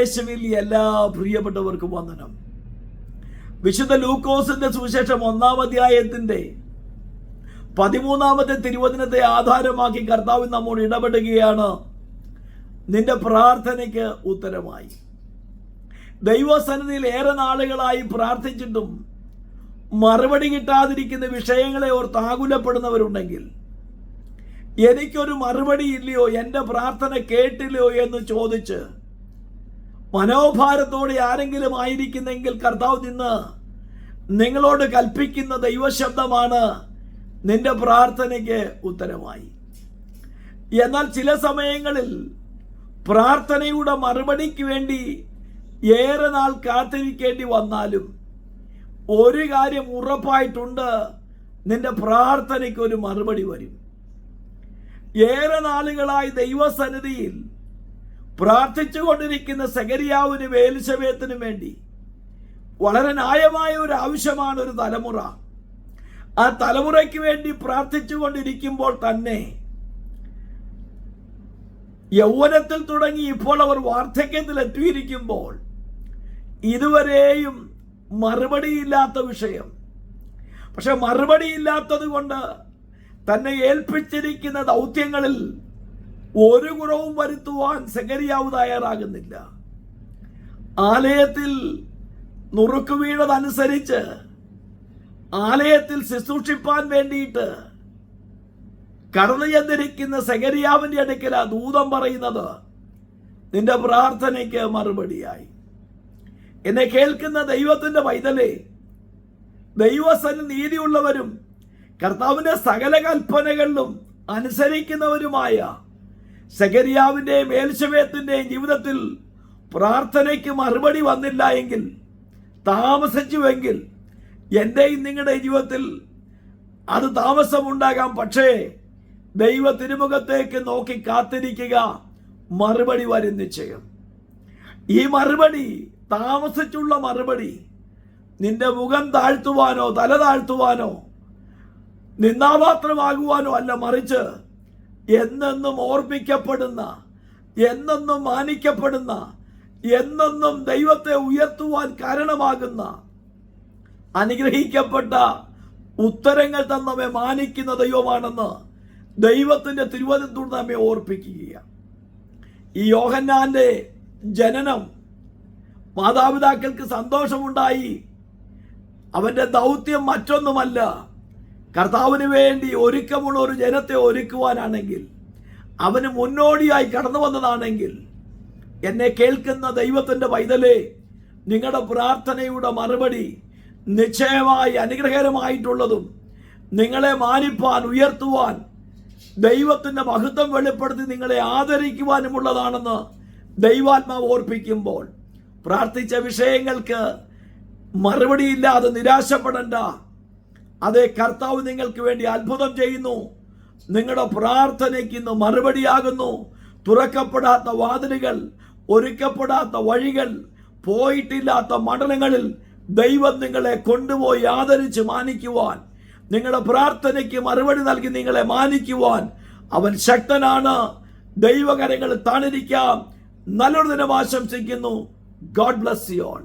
ക്രിസ്തുവേശുവിൽ എല്ലാ പ്രിയപ്പെട്ടവർക്കും വന്ദനം. വിശുദ്ധ ലൂക്കോസിന്റെ സുവിശേഷം ഒന്നാം അധ്യായത്തിന്റെ പതിമൂന്നാമത്തെ തിരുവചനത്തെ ആധാരമാക്കി കർത്താവ് നമ്മോട് ഇടപെടുകയാണ്. നിന്റെ പ്രാർത്ഥനയ്ക്ക് ഉത്തരമായി. ദൈവസന്നിധിയിൽ ഏറെ നാളുകളായി പ്രാർത്ഥിച്ചിട്ടും മറുപടി കിട്ടാതിരിക്കുന്ന വിഷയങ്ങളെ ഓർത്ത് ആകുലപ്പെടുന്നവരുണ്ടെങ്കിൽ എനിക്കൊരു മറുപടി ഇല്ലയോ എന്റെ പ്രാർത്ഥന കേട്ടില്ലയോ എന്ന് ചോദിച്ച് മനോഭാരത്തോടെ ആരെങ്കിലും ആയിരിക്കുന്നെങ്കിൽ കർത്താവ് നിന്ന് നിങ്ങളോട് കൽപ്പിക്കുന്ന ദൈവശബ്ദമാണ് നിന്റെ പ്രാർത്ഥനയ്ക്ക് ഉത്തരമായി. എന്നാൽ ചില സമയങ്ങളിൽ പ്രാർത്ഥനയുടെ മറുപടിക്ക് വേണ്ടി ഏറെ നാൾ കാത്തിരിക്കേണ്ടി വന്നാലും ഒരു കാര്യം ഉറപ്പായിട്ടുണ്ട് നിന്റെ പ്രാർത്ഥനയ്ക്ക് ഒരു മറുപടി വരും. ഏറെ നാളുകളായി ദൈവസന്നിധിയിൽ പ്രാർത്ഥിച്ചുകൊണ്ടിരിക്കുന്ന സഗരിയാവിന് വേലിശവേത്തിനും വേണ്ടി വളരെ ന്യായമായ ഒരു ആവശ്യമാണ് ഒരു തലമുറ. ആ തലമുറയ്ക്ക് വേണ്ടി പ്രാർത്ഥിച്ചുകൊണ്ടിരിക്കുമ്പോൾ തന്നെ യൗവനത്തിൽ തുടങ്ങി ഇപ്പോൾ അവർ വാർദ്ധക്യത്തിൽ എത്തിയിരിക്കുമ്പോൾ ഇതുവരെയും മറുപടിയില്ലാത്ത വിഷയം. പക്ഷെ മറുപടിയില്ലാത്തത് കൊണ്ട് തന്നെ ഏൽപ്പിച്ചിരിക്കുന്ന ദൗത്യങ്ങളിൽ ഒരു കുറവും വരുത്തുവാൻ സെക്കരിയാവ് തയ്യാറാകുന്നില്ല. ആലയത്തിൽ നുറുക്കു വീണതനുസരിച്ച് ആലയത്തിൽ ശുശ്രൂഷിപ്പാൻ വേണ്ടിയിട്ട് കടന്നു ചെന്നിരിക്കുന്ന സെകരിയാവിന്റെ അടുക്കൽ ആ ദൂതം പറയുന്നത്. നിന്റെ പ്രാർത്ഥനയ്ക്ക് മറുപടിയായി. എന്നെ കേൾക്കുന്ന ദൈവത്തിന്റെ പൈതലേ ദൈവസന് നീതിയുള്ളവരും കർത്താവിന്റെ സകല കൽപ്പനകളിലും അനുസരിക്കുന്നവരുമായ സെകരിയാവിന്റെയും ഏൽശവേത്തിന്റെയും ജീവിതത്തിൽ പ്രാർത്ഥനയ്ക്ക് മറുപടി വന്നില്ല എങ്കിൽ താമസിച്ചുവെങ്കിൽ എന്റെയും നിങ്ങളുടെ ജീവിതത്തിൽ അത് താമസമുണ്ടാകാം. പക്ഷേ ദൈവ തിരുമുഖത്തേക്ക് നോക്കി കാത്തിരിക്കുക മറുപടി വരും നിശ്ചയം. ഈ മറുപടി താമസിച്ചുള്ള മറുപടി നിന്റെ മുഖം താഴ്ത്തുവാനോ തല താഴ്ത്തുവാനോ നിന്നാപാത്രമാകുവാനോ അല്ല മറിച്ച് എന്നെന്നും ഓർമ്മിക്കപ്പെടുന്ന എന്നെന്നും മാനിക്കപ്പെടുന്ന എന്നെന്നും ദൈവത്തെ ഉയർത്തുവാൻ കാരണമാകുന്ന അനുഗ്രഹിക്കപ്പെട്ട ഉത്തരങ്ങൾ തന്നവെ മാനിക്കുന്ന ദൈവമാണെന്ന് ദൈവത്തിന്റെ തിരുവനന്തപുരം നമ്മെ ഓർപ്പിക്കുകയാണ്. ഈ യോഹന്നാന്റെ ജനനം മാതാപിതാക്കൾക്ക് സന്തോഷമുണ്ടായി. അവന്റെ ദൗത്യം മറ്റൊന്നുമല്ല. കർത്താവിന് വേണ്ടി ഒരുക്കമുള്ള ഒരു ജനത്തെ ഒരുക്കുവാനാണെങ്കിൽ അവന് മുന്നോടിയായി കടന്നു വന്നതാണെങ്കിൽ എന്നെ കേൾക്കുന്ന ദൈവത്തിന്റെ പൈതലേ നിങ്ങളുടെ പ്രാർത്ഥനയുടെ മറുപടി നിശ്ചയമായി അനുഗ്രഹകരമായിട്ടുള്ളതും നിങ്ങളെ മാനിപ്പാൻ ഉയർത്തുവാൻ ദൈവത്തിന്റെ മഹത്വം വെളിപ്പെടുത്തി നിങ്ങളെ ആദരിക്കുവാനുമുള്ളതാണെന്ന് ദൈവാത്മാവ് ഓർപ്പിക്കുമ്പോൾ പ്രാർത്ഥിച്ച വിഷയങ്ങൾക്ക് മറുപടിയില്ലാതെ നിരാശപ്പെടണ്ട. അതേ കർത്താവ് നിങ്ങൾക്ക് വേണ്ടി അത്ഭുതം ചെയ്യുന്നു. നിങ്ങളുടെ പ്രാർത്ഥനയ്ക്ക് ഇന്ന് മറുപടിയാകുന്നു. തുറക്കപ്പെടാത്ത വാതിലുകൾ ഒരുക്കപ്പെടാത്ത വഴികൾ പോയിട്ടില്ലാത്ത മണ്ഡലങ്ങളിൽ ദൈവം നിങ്ങളെ കൊണ്ടുപോയി ആദരിച്ച് മാനിക്കുവാൻ നിങ്ങളുടെ പ്രാർത്ഥനയ്ക്ക് മറുപടി നൽകി നിങ്ങളെ മാനിക്കുവാൻ അവൻ ശക്തനാണ്. ദൈവകരങ്ങൾ താണിരിക്കാം. നല്ലൊരു ദിനം ആശംസിക്കുന്നു. God bless you all